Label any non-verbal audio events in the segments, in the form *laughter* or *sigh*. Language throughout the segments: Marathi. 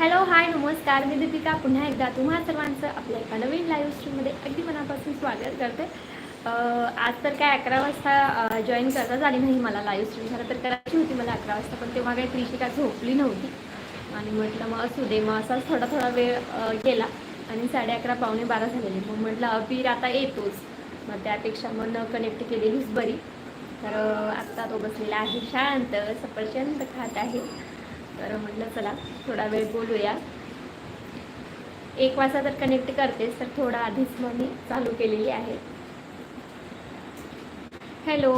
हॅलो हाय नमस्कार. मी दीपिका. पुन्हा एकदा तुम्हा सर्वांचं आपल्या एका नवीन लाईव्ह स्ट्रीममध्ये अगदी मनापासून स्वागत करते. आज तर काय अकरा वाजता जॉईन करता झाली नाही मला लाईव्ह स्ट्रीम खरं तर करायची होती मला अकरा वाजता पण तेव्हा काही त्रिशिका झोपली नव्हती. आणि म्हटलं मग असू दे मग असाच थोडा थोडा वेळ गेला. आणि साडे अकरा पावणे बारा झालेले. मग म्हटलं अबीर आता येतोच. मग त्यापेक्षा मग न कनेक्ट केलेलीच बरी. तर आत्ता तो बसलेला आहे शांत सफरचंद खात आहे. तर म्हटलं चला थोडा वेळ बोलूया. एक वाजता तर कनेक्ट करतेस तर थोडा आधीच मग मी चालू केलेली आहे. Hello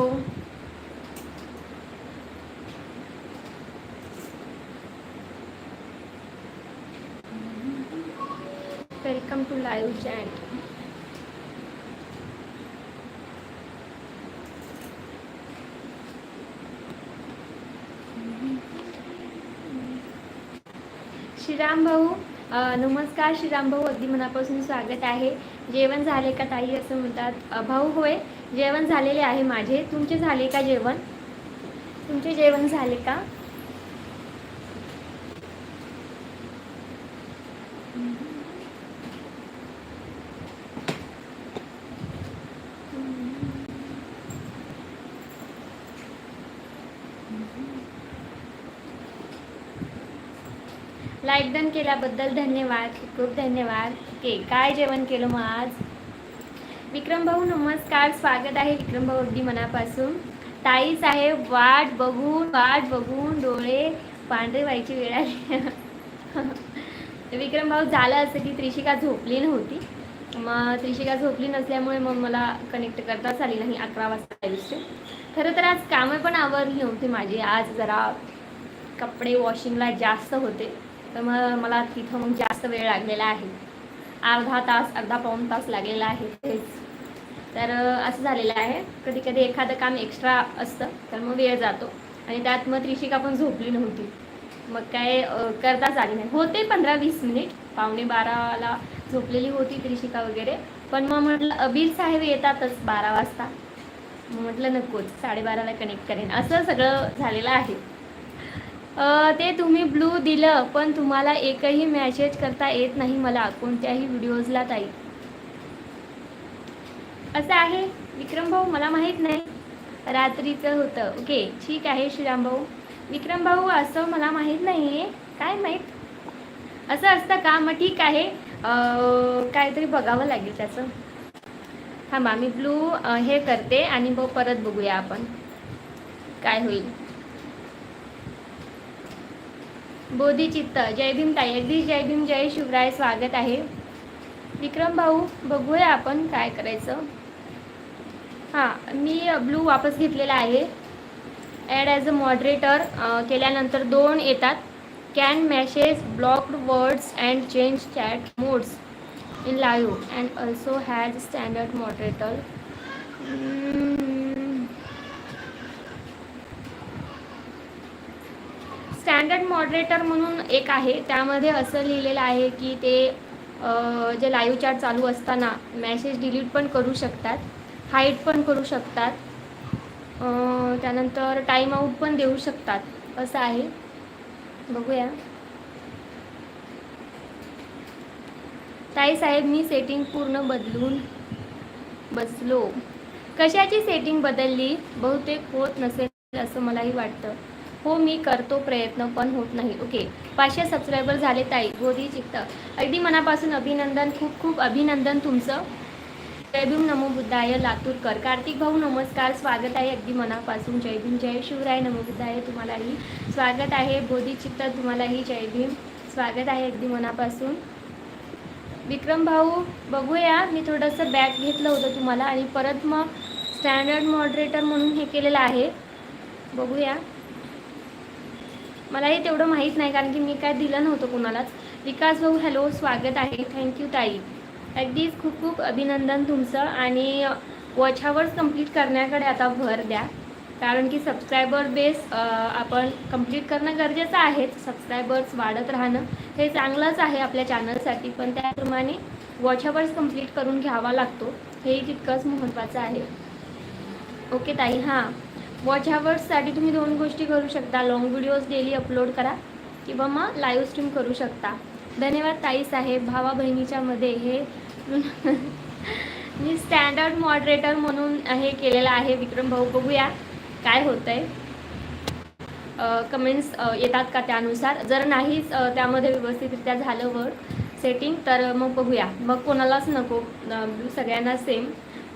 welcome to live chat Shriram भाऊ नमस्कार श्रीराम भाऊ अगदी मनापासून स्वागत आहे. जेवण झाले का ताई असं म्हणतात. भाऊ होय जेवण झालेले आहे माझे. तुमचे झाले का जेवण? तुमचे जेवण झाले का? लाईक डन केल्याबद्दल धन्यवाद खूप धन्यवाद. ओके काय जेवण केलं मग आज? विक्रम भाऊ नमस्कार. स्वागत आहे विक्रम भाऊ अगदी मनापासून. ताई साहेब वाट बघून वाट बघून डोळे पांढरे व्हायची वेळ आली. विक्रम भाऊ झालं असं की त्रिशिका झोपली नव्हती. मग त्रिशिका झोपली नसल्यामुळे मग मला कनेक्ट करताच आली नाही अकरा वाजता आयुष्य. खरं तर आज कामं पण आवरली नव्हती माझी. आज जरा कपडे वॉशिंगला जास्त होते. तर मग मला तिथं मग जास्त वेळ लागलेला आहे. अर्धा तास अर्धा पाऊण तास लागलेला आहे तेच. तर असं झालेलं आहे. कधी कधी एखादं काम एक्स्ट्रा असतं तर मग वेळ जातो. आणि त्यात मग त्रिशिका पण झोपली नव्हती. मग काय करताच आली नाही. होते पंधरा वीस मिनिट. पावणे बाराला झोपलेली होती त्रिशिका वगैरे. पण मग म्हटलं अबीर साहेब येतातच बारा वाजता. म्हटलं नकोच. साडेबाराला कनेक्ट करेन. असं सगळं झालेलं आहे. ते तुम्ही ब्लू दिलं पण तुम्हाला एकही मॅसेज करता येत नाही मला कोणत्याही व्हिडिओजला ताई. असं आहे विक्रम भाऊ मला माहीत नाही. रात्रीचं होतं. ओके ठीक आहे श्रीराम भाऊ. विक्रम भाऊ असं मला माहीत नाही आहे काय माहीत? असं असतं का? मग ठीक आहे. काहीतरी बघावं लागेल त्याचं. हां मी ब्लू हे करते आणि मग परत बघूया आपण. काय होईल. बोधिचित्त. जय भीम ताई. अगदी जय भीम जय शिवराय. स्वागत आहे. विक्रम भाऊ बघूया आपण काय करायचं. हां मी ब्लू वापस घेतलेला आहे. ॲड ॲज अ मॉडरेटर केल्यानंतर दोन येतात. Can message blocked words and change chat modes in live and also has standard moderator standard moderator म्हणून एक आहे. त्यामध्ये असं लिहिलेलं आहे की ते जे लाईव्ह चॅट चालू असताना मॅसेज डिलीट पण करू शकतात हाईट पण करू शकतात त्यानंतर टाईम आऊट पण देऊ शकतात. असं आहे. बघूया. ताई साहेब मी सेटिंग पूर्ण बदलून बसलो. कशाची सेटिंग बदलली? बहुतेक होत नसेल असं मलाही वाटतं. हो मी करतो प्रयत्न पण होत नाही. ओके. पाचशे सबस्क्रायबर झाले ताई. गोदी चित्त. अगदी मनापासून अभिनंदन खूप खूप अभिनंदन तुमचं. जय भीम नमो बुद्धाय लातूरकर कार्तिक भाऊ नमस्कार. स्वागत आहे अगदी मनापासून. जय भीम जय शिवराय नमो बुद्धाय तुम्हालाही. स्वागत आहे बोधी चित्त तुम्हालाही. जय भीम. स्वागत आहे अगदी मनापासून. विक्रम भाऊ बघूया. मी थोडंसं बॅग घेतलं होतं तुम्हाला आणि परत मग स्टँडर्ड मॉडरेटर म्हणून हे केलेलं आहे. बघूया. मलाही तेवढं माहीत नाही कारण की मी काय दिलं नव्हतं कुणालाच. विकास भाऊ हॅलो स्वागत आहे. थँक्यू ताई. अगदीच खूप खूप अभिनंदन तुमचं आणि वॉच आवर्स कंप्लीट करण्याकडे आता भर द्या. कारण की सबस्क्रायबर बेस आपण कंप्लीट करणं गरजेचं आहे. सबस्क्रायबर्स वाढत राहणं हे चांगलंच आहे आपल्या चॅनलसाठी पण त्याप्रमाणे वॉच आवर्स कंप्लीट करून घ्यावा लागतो. हेही तितकंच महत्त्वाचं आहे. ओके ताई. हां. वॉच आवर्ससाठी तुम्ही दोन गोष्टी करू शकता. लाँग व्हिडिओज डेली अपलोड करा किंवा मग लाईव्ह स्ट्रीम करू शकता. धन्यवाद ताई साहेब. भावा बहिणीच्यामध्ये हे मी स्टँडर्ड मॉडरेटर म्हणून हे केलेलं आहे. विक्रम भाऊ बघूया काय होतं आहे कमेंट्स येतात का त्यानुसार? जर नाहीच त्यामध्ये व्यवस्थितरित्या झालं वर सेटिंग तर मग बघूया. मग कोणालाच नको. सगळ्यांना सेम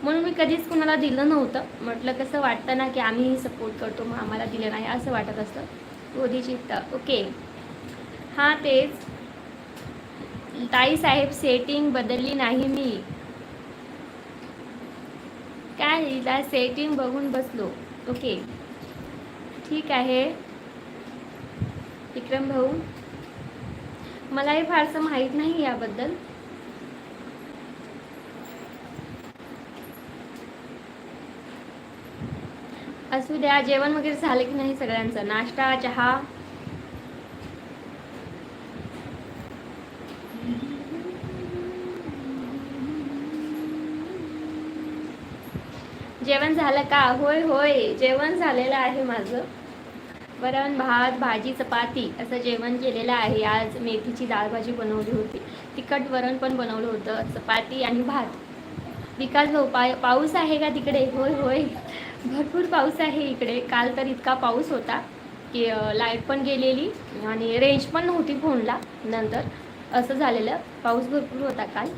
म्हणून मी कधीच कोणाला दिलं नव्हतं. म्हटलं कसं वाटतं ना की आम्ही सपोर्ट करतो मग आम्हाला दिलं नाही असं वाटत असतं. गोदीचित्त ओके हां तेच. ताई साहेब सेटिंग बदलली नाही मी. काय हिला सेटिंग बघून बसलो. ओके ठीक आहे. विक्रम भाऊ मलाही फारसं माहीत नाही याबद्दल. असू द्या जेवण वगैरे झालं की नाही सगळ्यांचं? नाश्ता चहा? जेवण झालं का? होय होय. जेवण झालेलं आहे माझं. वरण भात भाजी चपाती असं जेवण केलेलं आहे. आज मेथीची डाळ भाजी बनवली होती. तिखट वरण पण बनवलं होतं. चपाती आणि भात. विकास भाऊ पा पाऊस आहे का तिकडे? होय होय. भरपूर पाऊस आहे इकडे. काल तर इतका पाऊस होता की लाइट पण गेलेली आणि रेंज पण नव्हती फोनला नंतर. असं झालेलं. पाऊस भरपूर होता काल.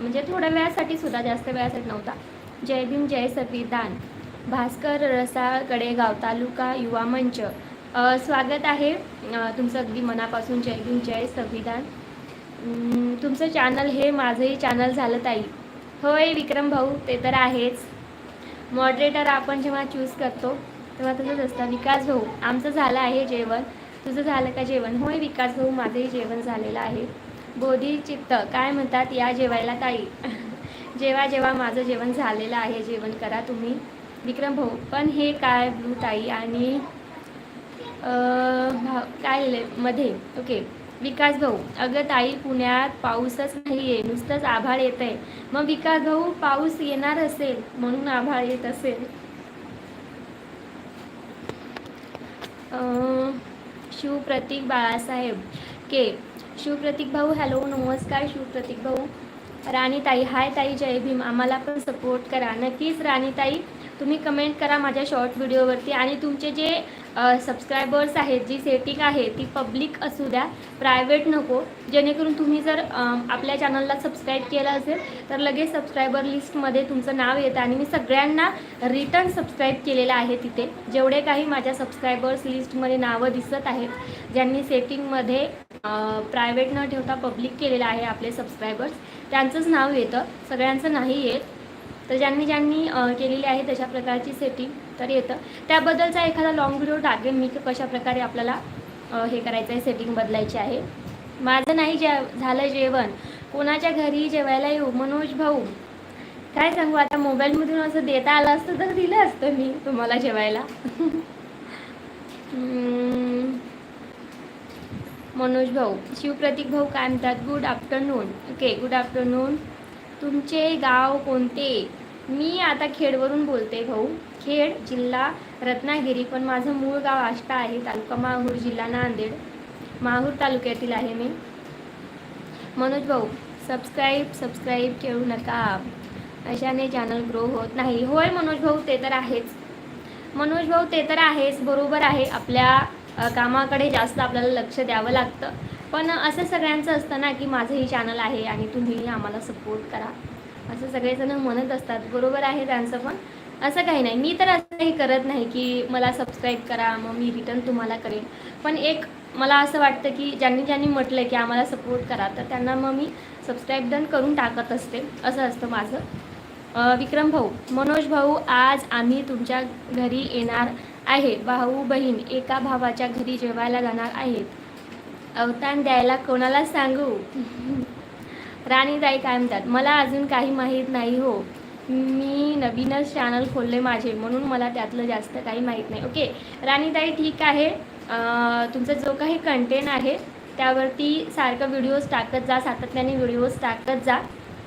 म्हणजे थोड्या वेळासाठी सुद्धा जास्त वेळासाठी नव्हता. जय भीम जय संविधान भास्कर रसाळ कडेगाव तालुका युवा मंच. स्वागत आहे. तुमचं अगदी मनापासून जय भीम जय संविधान तुमचं चॅनल हे माझंही चॅनल झालं ताई. होय विक्रम भाऊ ते तर आहेच. मॉडरेटर आपण जेव्हा चूज करतो तेव्हा तसंच असतं. विकास भाऊ आमचं झालं आहे जेवण. तुझं झालं का जेवण? होय विकास भाऊ माझंही जेवण झालेलं आहे. बोधी चित्त काय म्हणतात? या जेवायला ताई. *laughs* जेव्हा जेव्हा माझं जेवण झालेलं आहे. जेवण करा तुम्ही. विक्रम भाऊ पण हे काय ब्लू ताई आणि भा- काय मध्ये. ओके. विकास भाऊ अगं ताई पुण्यात पाऊसच नाही आहे नुसतंच आभाळ येत आहे मग विकास भाऊ पाऊस येणार असेल म्हणून आभाळ येत असेल. अं, शिवप्रतीक बाळासाहेब के शिवप्रतीक भाऊ हॅलो नमस्कार शिवप्रतीक भाऊ. राणीताई हाय ताई जय भीम आम्हाला पण सपोर्ट करा. नक्कीच राणीताई तुम्ही कमेंट करा माझ्या शॉर्ट व्हिडिओवरती आणि तुमचे जे सबस्क्रायबर्स आहेत जी सेटिंग आहे ती पब्लिक असू द्या प्रायव्हेट नको. जेणेकरून तुम्ही जर आपल्या चॅनलला सबस्क्राईब केलं असेल तर लगेच सबस्क्रायबर लिस्टमध्ये तुमचं नाव येतं. आणि मी सगळ्यांना रिटर्न सबस्क्राईब केलेलं आहे तिथे. जेवढे काही माझ्या सबस्क्रायबर्स लिस्टमध्ये नावं दिसत आहेत ज्यांनी सेटिंगमध्ये प्रायव्हेट न ठेवता पब्लिक केलेलं आहे आपले सबस्क्रायबर्स त्यांचंच नाव येतं. सगळ्यांचं नाही येत. तर ज्यांनी ज्यांनी केलेली आहे तशा प्रकारची सेटिंग तर येतं. त्याबद्दलचा एखादा लॉंग व्हिडिओ टाकेन मी की कशा प्रकारे आपल्याला हे करायचं आहे सेटिंग बदलायची आहे. माझं नाही जे झालं जेवण. कोणाच्या घरी जेवायला येऊ? मनोज भाऊ. काय सांगू? आता मोबाईलमधून असं देता आलं असतं तर दिलं असतं मी तुम्हाला जेवायला. मनोज भाऊ. शिवप्रतीक भाऊ काय म्हणतात? Good afternoon okay good afternoon तुमचे गाव कोणते? मी आता खेडवरून बोलते भाऊ. खेड जिल्हा रत्नागिरी पण माझं मूळ गाव आष्टा आहे. तालुका माहूर जिल्हा नांदेड. माहूर तालुक्यातील आहे मी. मनोज भाऊ सबस्क्राईब सबस्क्राईब ठेवू नका. अशाने चॅनल ग्रो होत नाही. होय मनोज भाऊ ते तर आहेच. मनोज भाऊ ते तर आहेच. बरोबर आहे. आपल्या कामाकडे जास्त आपल्याला लक्ष द्यावं लागतं. पण असं सगळ्यांचं असतं ना की माझंही चॅनल आहे आणि तुम्हीही आम्हाला सपोर्ट करा. असं सगळेजण म्हणत असतात. बरोबर आहे त्यांचं पण. असं काही नाही. मी तर असं काही करत नाही की मला सबस्क्राईब करा मग मी रिटर्न तुम्हाला करेन. पण एक मला असं वाटतं की ज्यांनी ज्यांनी म्हटलं की आम्हाला सपोर्ट करा तर त्यांना मग मी सबस्क्राईब डन करून टाकत असते. असं असतं माझं. विक्रम भाऊ. मनोज भाऊ आज आम्ही तुमच्या घरी येणार आहे. भाऊ बहीण एका भावाच्या घरी जेवायला जाणार आहेत. अवतान द्यायला कोणाला सांगू? राणीताई काय म्हणतात? मला अजून काही माहीत नाही हो. मी नवीनच चॅनल खोलले माझे म्हणून मला त्यातलं जास्त काही माहीत नाही. ओके राणीताई ठीक आहे. तुमचा जो काही कंटेंट आहे त्यावरती सारखं व्हिडिओज टाकत जा सातत्याने व्हिडिओज टाकत जा.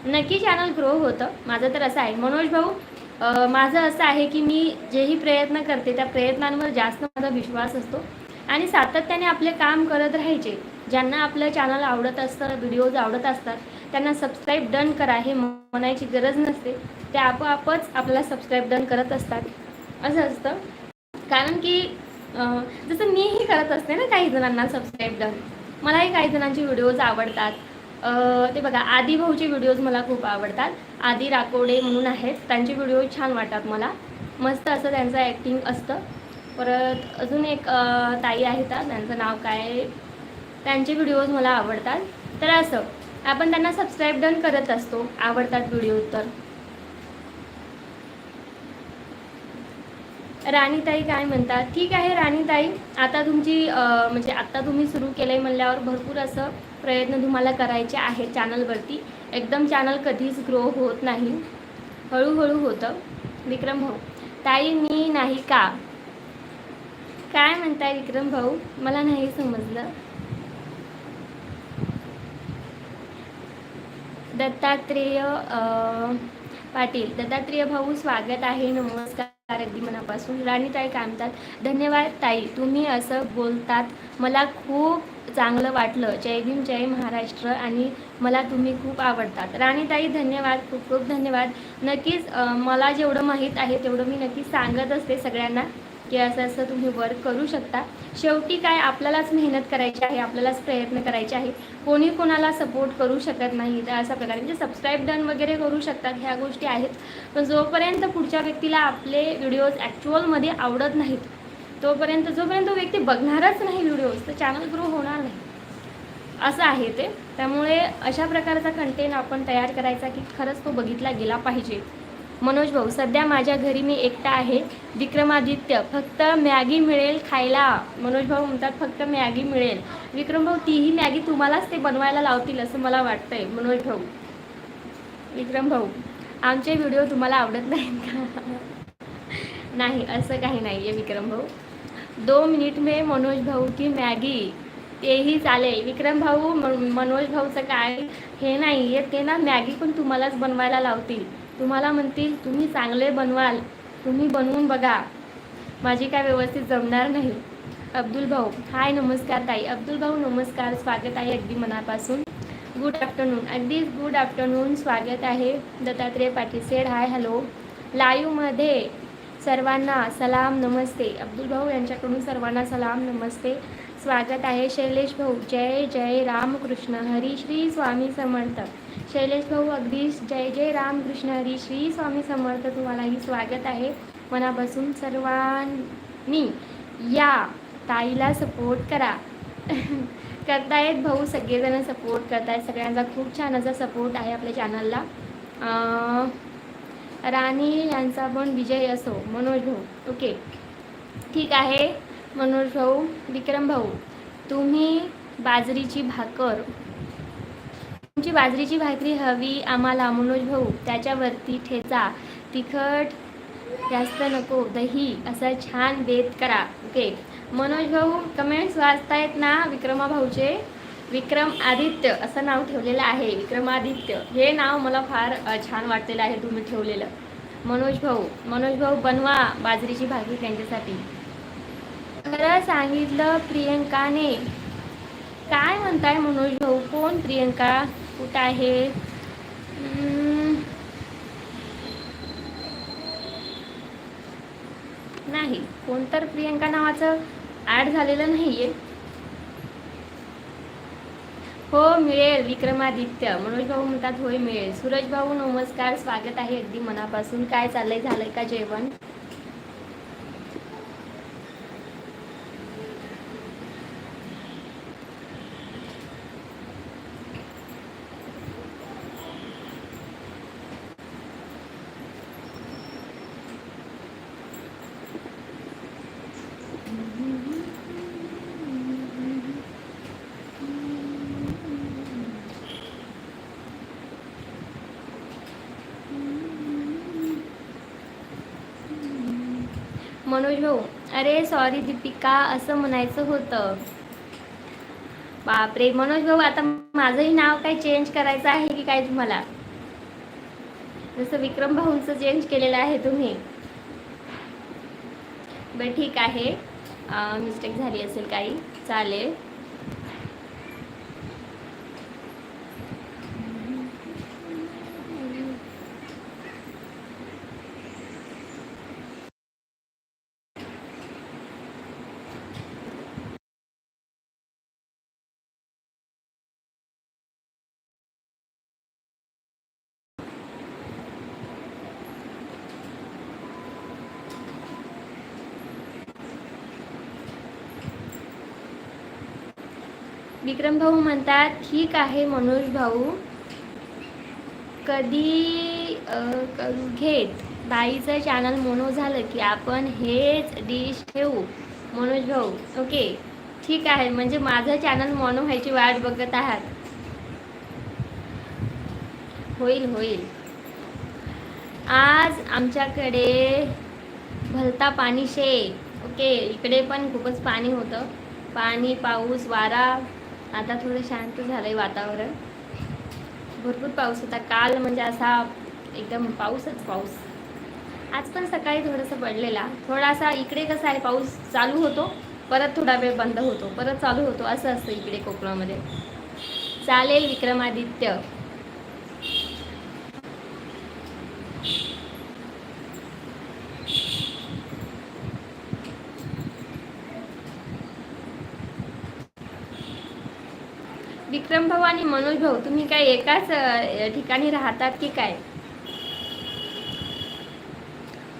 नक्की चॅनल ग्रो होतं. माझं तर असं आहे. मनोज भाऊ माझं असं आहे की मी जेही प्रयत्न करते त्या प्रयत्नांवर जास्त माझा विश्वास असतो. आणि सातत्याने आपले काम करत राहायचे. ज्यांना आपलं चॅनल आवडत असतं व्हिडिओज आवडत असतात त्यांना सबस्क्राईब डन करा हे म्हणायची गरज नसते. ते आपोआपच आपल्याला सबस्क्राईब डन करत असतात. असं असतं. कारण की जसं मीही करत असते ना काही जणांना सबस्क्राईब डन मलाही काही जणांचे व्हिडिओज आवडतात. ते बघा आदी भाऊचे व्हिडिओज मला खूप आवडतात. आदी राकोडे म्हणून आहेत. त्यांचे व्हिडिओ छान वाटतात मला. मस्त असं त्यांचं ॲक्टिंग असतं. परत अजून एक ताई आहेत त्यांचं नाव काय? त्यांचे व्हिडिओज मला आवडतात. तर असं आपण त्यांना सबस्क्राईब डन करत असतो आवडतात व्हिडिओ तर. राणीताई काय म्हणतात? ठीक आहे राणीताई आता तुमची म्हणजे आत्ता तुम्ही सुरू केलं आहे म्हणल्यावर भरपूर असं प्रयत्न तुम्हाला करायचे आहेत चॅनलवरती एकदम चॅनल कधीच ग्रो होत नाही. हळूहळू होतं. विक्रम भाऊ ताई मी नाही का? काय म्हणताय विक्रम भाऊ? मला नाही समजलं. दत्तात्रेय पाटील. दत्तात्रेय भाऊ स्वागत आहे. नमस्कार. अगदी मनापासून. राणीताई काय म्हणतात धन्यवाद ताई. तुम्ही असं बोलतात. मला खूप चांगलं वाटलं. जय भीम जय महाराष्ट्र. आणि मला तुम्ही खूप आवडतात. राणीताई धन्यवाद. खूप खूप धन्यवाद. नक्कीच मला जेवढं माहीत आहे तेवढं मी नक्कीच सांगत असते सगळ्यांना. की असं असं तुम्ही वर्क करू शकता. शेवटी काय आपल्यालाच मेहनत करायची आहे आपल्यालाच प्रयत्न करायचे आहे कोणी कोणाला सपोर्ट करू शकत नाही तर अशा प्रकारे. म्हणजे सबस्क्राईब डन वगैरे करू शकतात ह्या गोष्टी आहेत. पण जोपर्यंत पुढच्या व्यक्तीला आपले व्हिडिओज ॲक्च्युअलमध्ये आवडत नाहीत तोपर्यंत जोपर्यंत तो व्यक्ती बघणारच नाही व्हिडिओज तर चॅनल ग्रो होणार नाही. असं आहे ते. त्यामुळे अशा प्रकारचा कंटेंट आपण तयार करायचा की खरंच तो बघितला गेला पाहिजे. मनोज भाऊ सध्या माझ्या घरी मी एकटा आहे. विक्रमादित्य फक्त मॅगी मिळेल खायला. मनोज भाऊ म्हणतात फक्त मॅगी मिळेल. विक्रम भाऊ तीही मॅगी तुम्हालाच ते बनवायला लावतील असं मला वाटतंय. मनोज भाऊ. विक्रम भाऊ आमचे व्हिडिओ तुम्हाला आवडत नाहीत का? *laughs* नाही असं काही नाही आहे विक्रम भाऊ. दो मिनिट में मनोज भाऊ की मॅगी. तेही चालेल. विक्रम भाऊ मनोज भाऊचं काय हे नाही आहे ते ना मॅगी पण तुम्हालाच बनवायला लावतील. तुम्हाला म्हणतील तुम्ही चांगले बनवाल तुम्ही बनवून बघा. माझी काय व्यवस्थित जमणार नाही. अब्दुल भाऊ हाय नमस्कार ताई. अब्दुल भाऊ नमस्कार. स्वागत आहे अगदी मनापासून. गुड आफ्टरनून अगदी गुड आफ्टरनून स्वागत आहे Dattatreya Patil said hi hello लाईव्हमध्ये सर्वांना सलाम नमस्ते. अब्दुल भाऊ यांच्याकडून सर्वांना सलाम नमस्ते. स्वागत आहे शैलेश भाऊ. जय जय रामकृष्ण. हरी श्री स्वामी समर्थ. शैलेश भाऊ अगदी जय जय रामकृष्ण हरी. श्री स्वामी समर्थ तुम्हालाही स्वागत आहे. मनापासून सर्वांनी या ताईला सपोर्ट करा. *laughs* करतायत भाऊ सगळेजण सपोर्ट करतायत. सगळ्यांचा खूप छान असा सपोर्ट आहे आपल्या चॅनलला राणी यांचा पण विजय असो मनोज भाऊ. ओके ठीक आहे. मनोज भाऊ विक्रम भाऊ तुम्ही बाजरीची भाकर तुमची बाजरीची भाकरी हवी आम्हाला मनोज भाऊ त्याच्यावरती ठेचा तिखट जास्त नको दही असा छान बेत करा ओके? मनोज भाऊ कमेंट्स वाचतायत ना विक्रमा भाऊचे? विक्रम आदित्य असं नाव ठेवलेलं आहे विक्रमादित्य. हे नाव मला फार छान वाटलेलं आहे तुम्ही ठेवलेलं. मनोज भाऊ मनोज भाऊ बनवा बाजरीची भाकरी त्यांच्यासाठी. खरं सांगितलं प्रियंकाने काय म्हणताय मनोज भाऊ? कोण? प्रियंका? कुठं आहे? नाही कोण तर प्रियंका नावाचं ॲड झालेलं नाहीये. हो मिळेल. विक्रमादित्य. मनोज भाऊ म्हणतात होय मिळेल. सूरज भाऊ नमस्कार. स्वागत आहे अगदी मनापासून. काय चाललंय? झालंय का जेवण? मनोज भाऊ अरे सॉरी दीपिका असं म्हणायचं होतं. बापरे मनोज भाऊ आता माझंही नाव काय चेंज करायचं आहे की काय तुम्हाला? जसं विक्रम भाऊंचं चेंज केलेलं आहे तुम्ही. बरं ठीक आहे. मिस्टेक झाली असेल काही. चालेल. विक्रम भाऊ म्हणतात ठीक आहे मनोज भाऊ. कधी करू घेत? बाईचं चॅनल मोनो झालं की आपण हेच डिश ठेवू. मनोज भाऊ ओके. ठीक आहे. म्हणजे माझं चॅनल मोनो व्हायची वाट बघत आहात. होईल होईल. आज आमच्याकडे भलता पाणी शे. ओके. इकडे पण खूपच पाणी होतं. पाणी पाऊस वारा आता थोडं शांत झालं आहे वातावरण. भरपूर पाऊस होता. काल म्हणजे असा एकदम पाऊसच पाऊस. आज पण सकाळी थोडंसं पडलेला. थोडासा इकडे कसं आहे पाऊस चालू होतो. परत थोडा वेळ बंद होतो. परत चालू होतो. असं असतं इकडे कोकणामध्ये. चालेल विक्रमादित्य. विक्रम भाऊ आणि मनोज भाऊ तुम्ही काय एकाच ठिकाणी राहतात की काय?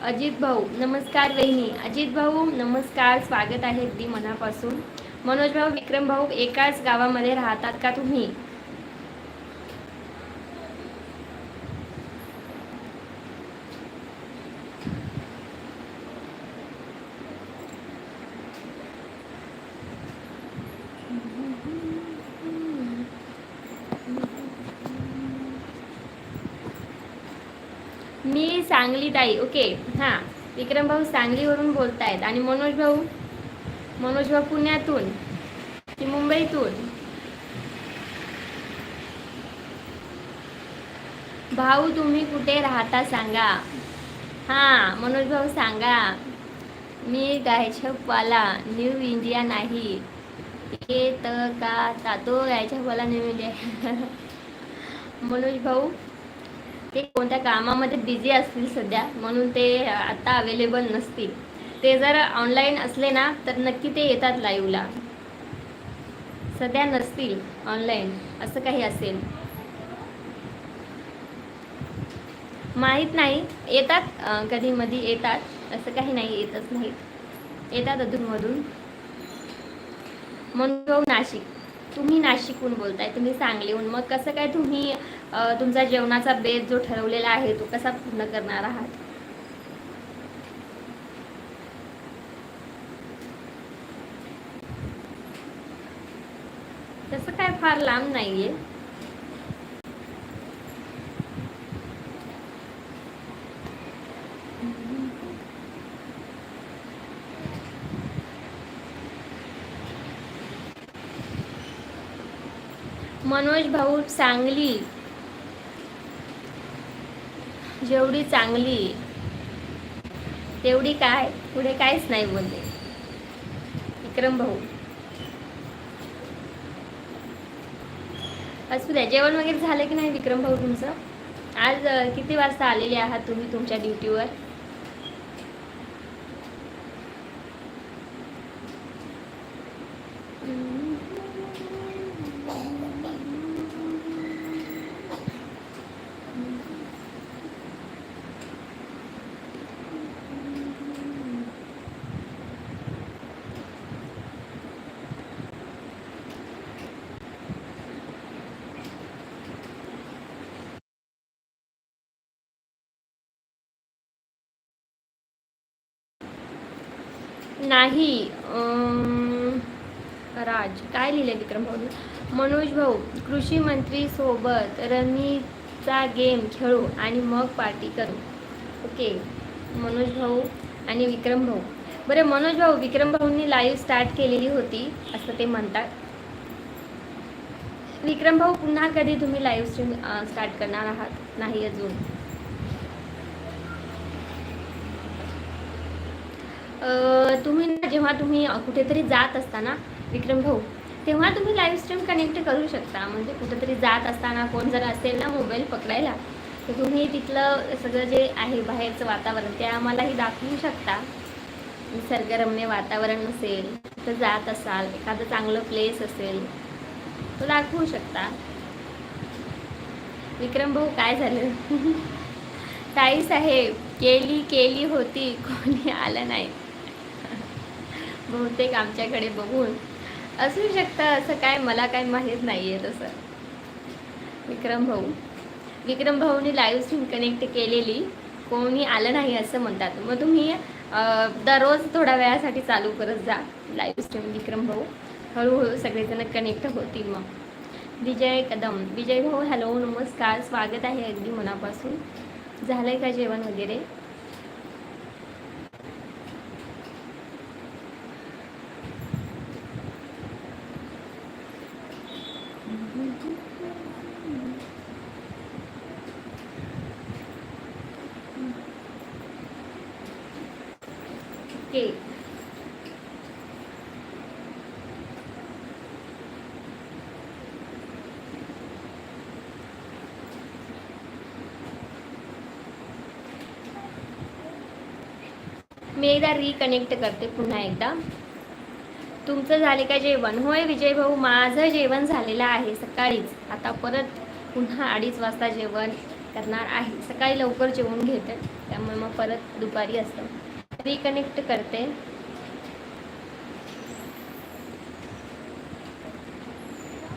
अजित भाऊ नमस्कार वहिनी. अजित भाऊ नमस्कार. स्वागत आहे अगदी मनापासून. मनोज भाऊ विक्रम भाऊ एकाच गावामध्ये राहतात का तुम्ही? मी सांगली ताई ओके. हां विक्रम भाऊ सांगलीवरून बोलतायत. आणि मनोज भाऊ? मनोज भाऊ पुण्यातून की मुंबईतून? भाऊ तुम्ही कुठे राहता सांगा. हां मनोज भाऊ सांगा. मी गायछपवाला न्यू इंडिया नाही. येत का तातो गायछपवाला न्यू इंडिया. *laughs* मनोज भाऊ? ते कोणत्या कामामध्ये बिझी असतील सध्या म्हणून ते आता अवेलेबल नसतील. ते जर ऑनलाईन असले ना तर नक्की ते येतात लाईव्हला सध्या नसतील ऑनलाईन असं काही असेल. माहीत नाही येतात कधी मधी येतात असं काही नाही येतच नाहीत. येतात अधूनमधून. म्हणून भाऊ नाशिक. तुम्ही नाशिकहून बोलताय तुम्ही सांगलीहून. मग कसं काय तुम्ही तुमचा जेवणाचा बेत जो ठरवलेला आहे तो कसा पूर्ण करणार आहात? तसं काय फार लांब नाहीये. मनोज भाऊ सांगली. जेवढी चांगली तेवढी काय पुढे काहीच नाही बोलले. विक्रम भाऊ. असू द्या जेवण वगैरे झालं की नाही विक्रम भाऊ तुमचं? आज किती वाजता आलेले आहात तुम्ही तुमच्या ड्युटीवर? नाही राज काय लिहिले विक्रम भाऊ? मनोज भाऊ कृषी मंत्री सोबत रमीचा गेम खेळू आणि मग पार्टी करू. ओके मनोज भाऊ आणि विक्रम भाऊ. बरं मनोज भाऊ विक्रम भाऊंनी लाईव्ह स्टार्ट केलेली होती असं ते म्हणतात. विक्रम भाऊ पुन्हा कधी तुम्ही लाईव्ह स्ट्रीम स्टार्ट करणार आहात? नाही अजून. तुम्ही ना जेव्हा तुम्ही कुठेतरी जात असताना विक्रम भाऊ तेव्हा तुम्ही लाईव्ह स्ट्रीम कनेक्ट करू शकता. म्हणजे कुठेतरी जात असताना कोण जर असेल ना मोबाईल पकडायला तर तुम्ही तिथलं सगळं जे आहे बाहेरचं वातावरण ते आम्हालाही दाखवू शकता. निसर्गरम्य वातावरण असेल तर जात असाल एखादं चांगलं प्लेस असेल तो दाखवू शकता. विक्रम भाऊ काय झालं? *laughs* ताई साहेब केली केली होती कोणी आलं नाही. बहुतेक आमच्याकडे बघून असू शकतं असं काय मला काय माहीत नाही आहे तसं. विक्रम भाऊ. विक्रम भाऊनी लाईव्ह स्ट्रीम कनेक्ट केलेली. कोणी आलं नाही असं म्हणतात. मग तुम्ही दररोज थोड्या वेळासाठी चालू करत जा लाईव्ह स्ट्रीम विक्रम भाऊ. हळूहळू सगळेजण कनेक्ट होतील मग. विजय कदम. विजय भाऊ हॅलो नमस्कार. स्वागत आहे अगदी मनापासून. झालंय का जेवण वगैरे? ओके मी एकदा रिकनेक्ट करते पुन्हा एकदा. तुमचं झाले का जेवण? होय विजय भाऊ माझं जेवण झालेलं आहे सकाळीच. आता परत पुन्हा अडीच वाजता जेवण करणार आहे. सकाळी लवकर जेवून घेते त्यामुळे मग परत दुपारी असतं. रिकनेक्ट करते.